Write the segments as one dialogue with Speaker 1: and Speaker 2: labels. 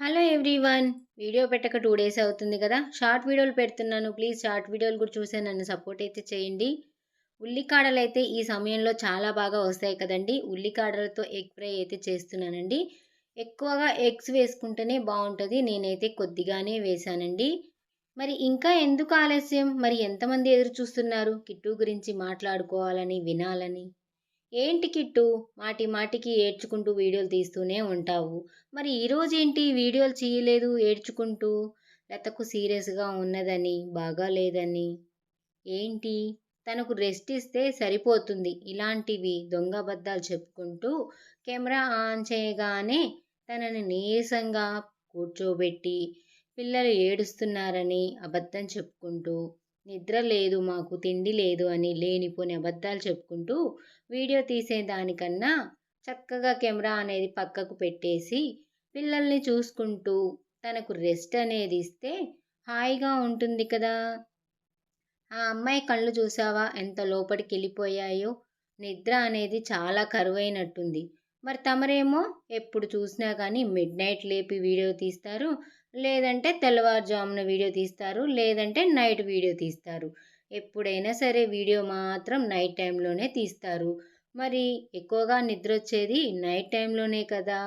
Speaker 1: Hello everyone video పెట్టక two days అవుతుంది కదా? షార్ట్ వీడియోలు పెడుతున్నాను. ప్లీజ్ షార్ట్ వీడియోలు కూడా చూసే నన్ను సపోర్ట్ అయితే చేయండి. ఉల్లికాడలు అయితే ఈ సమయంలో చాలా బాగా వస్తాయి కదండి. ఉల్లికాడలతో ఎగ్ ఫ్రై అయితే చేస్తున్నానండి. ఎక్కువగా ఎగ్స్ వేసుకుంటేనే బాగుంటుంది. నేనైతే కొద్దిగానే వేశానండి. మరి ఇంకా ఎందుకు ఆలస్యం? మరి ఎంతమంది ఎదురు చూస్తున్నారు? కిట్టు గురించి మాట్లాడుకోవాలని వినాలని? ఏంటి కిట్టు? మాటి మాటికి ఏడ్చుకుంటూ వీడియోలు తీస్తూనే ఉంటావు. మరి ఈరోజు ఏంటి వీడియోలు చేయలేదు ఏడ్చుకుంటూ? లతకు సీరియస్గా ఉన్నదని బాగాలేదని ఏంటి? తనకు రెస్ట్ ఇస్తే సరిపోతుంది. ఇలాంటివి దొంగబద్దాలు చెప్పుకుంటూ కెమెరా ఆన్ చేయగానే తనని నీరసంగా కూర్చోబెట్టి పిల్లలు ఏడుస్తున్నారని అబద్ధం చెప్పుకుంటూ నిద్ర లేదు మాకు తిండి లేదు అని లేనిపోని అబద్ధాలు చెప్పుకుంటూ వీడియో తీసేదానికన్నా చక్కగా కెమెరా అనేది పక్కకు పెట్టేసి పిల్లల్ని చూసుకుంటూ తనకు రెస్ట్ అనేది ఇస్తే హాయిగా ఉంటుంది కదా. ఆ అమ్మాయి కళ్ళు చూసావా? ఎంత లోపలికి వెళ్ళిపోయాయో? నిద్ర అనేది చాలా కరువైనట్టుంది. మరి తమరేమో? ఎప్పుడు చూసినా కానీ మిడ్ నైట్ లేపి వీడియో తీస్తారు. లేదంటే తెల్లవారుజామున వీడియో తీస్తారు లేదంటే నైట్ వీడియో తీస్తారు. ఎప్పుడైనా సరే వీడియో మాత్రం నైట్ టైంలోనే తీస్తారు. మరి ఎక్కువగా నిద్ర వచ్చేది నైట్ టైంలోనే కదా.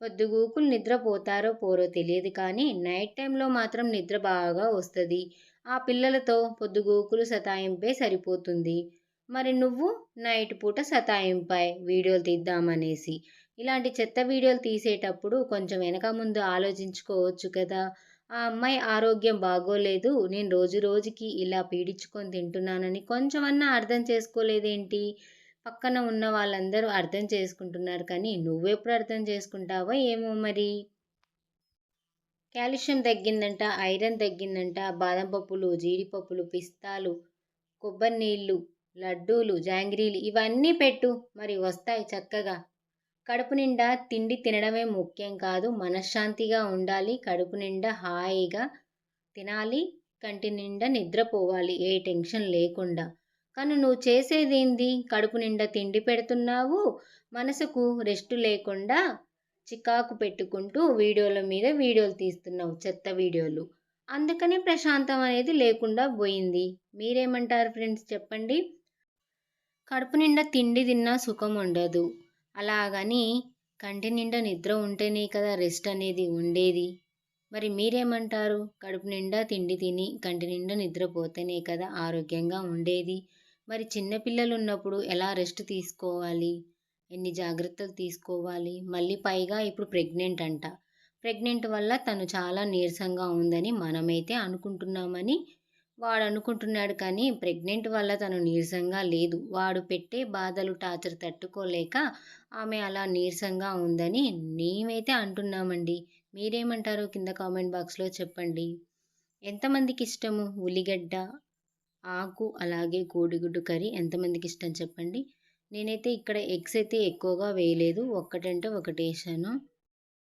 Speaker 1: పొద్దుగూకులు నిద్ర పోతారో పోరో తెలియదు కానీ నైట్ టైంలో మాత్రం నిద్ర బాగా వస్తుంది. ఆ పిల్లలతో పొద్దుగూకులు సతాయింపే సరిపోతుంది. మరి నువ్వు నైట్ పూట సతాయింపై వీడియోలు తీద్దామనేసి ఇలాంటి చెత్త వీడియోలు తీసేటప్పుడు కొంచెం వెనక ముందు ఆలోచించుకోవచ్చు కదా. ఆ అమ్మాయి ఆరోగ్యం బాగోలేదు నేను రోజు రోజుకి ఇలా పీడించుకొని తింటున్నానని కొంచెమన్నా అర్థం చేసుకోలేదేంటి? పక్కన ఉన్న వాళ్ళందరూ అర్థం చేసుకుంటున్నారు కానీ నువ్వెప్పుడు అర్థం చేసుకుంటావో ఏమో మరి. కాల్షియం తగ్గిందంట ఐరన్ తగ్గిందంట బాదం పప్పులు జీడిపప్పులు పిస్తాలు కొబ్బరి నీళ్ళు లడ్డూలు జాంగ్రీలు ఇవన్నీ పెట్టు. మరి వస్తాయి చక్కగా. కడుపు నిండా తిండి తినడమే ముఖ్యం కాదు. మనశ్శాంతిగా ఉండాలి కడుపు నిండా హాయిగా తినాలి కంటి నిండా నిద్రపోవాలి ఏ టెన్షన్ లేకుండా. కానీ నువ్వు చేసేది ఏంది కడుపు నిండా తిండి పెడుతున్నావు మనసుకు రెస్ట్ లేకుండా చికాకు పెట్టుకుంటూ వీడియోల మీద వీడియోలు తీస్తున్నావు చెత్త వీడియోలు. అందుకనే ప్రశాంతం అనేది లేకుండా పోయింది. మీరేమంటారు ఫ్రెండ్స్ చెప్పండి? కడుపు నిండా తిండి తిన్నా సుఖం ఉండదు. అలాగని కంటి నిండా నిద్ర ఉంటేనే కదా రెస్ట్ అనేది ఉండేది. మరి మీరేమంటారు? కడుపు నిండా తిండి తిని కంటి నిండా నిద్రపోతేనే కదా ఆరోగ్యంగా ఉండేది. మరి చిన్నపిల్లలు ఉన్నప్పుడు ఎలా రెస్ట్ తీసుకోవాలి? ఎన్ని జాగ్రత్తలు తీసుకోవాలి? మళ్ళీ పైగా ఇప్పుడు ప్రెగ్నెంట్ అంట. ప్రెగ్నెంట్ వల్ల తను చాలా నీరసంగా ఉందని మనమైతే అనుకుంటున్నామని వాడు అనుకుంటున్నాడు కానీ ప్రెగ్నెంట్ వల్ల తను నీరసంగా లేదు. వాడు పెట్టే బాధలు టార్చర్ తట్టుకోలేక ఆమె అలా నీరసంగా ఉందని మేమైతే అంటున్నామండి. మీరేమంటారో కింద కామెంట్ బాక్స్లో చెప్పండి. ఎంతమందికి ఇష్టము? ఉల్లిగడ్డ ఆకు అలాగే కోడిగుడ్డు కర్రీ ఎంతమందికి ఇష్టం చెప్పండి. నేనైతే ఇక్కడ ఎగ్స్ అయితే ఎక్కువగా వేయలేదు. ఒక్కటంటే ఒకటి వేసాను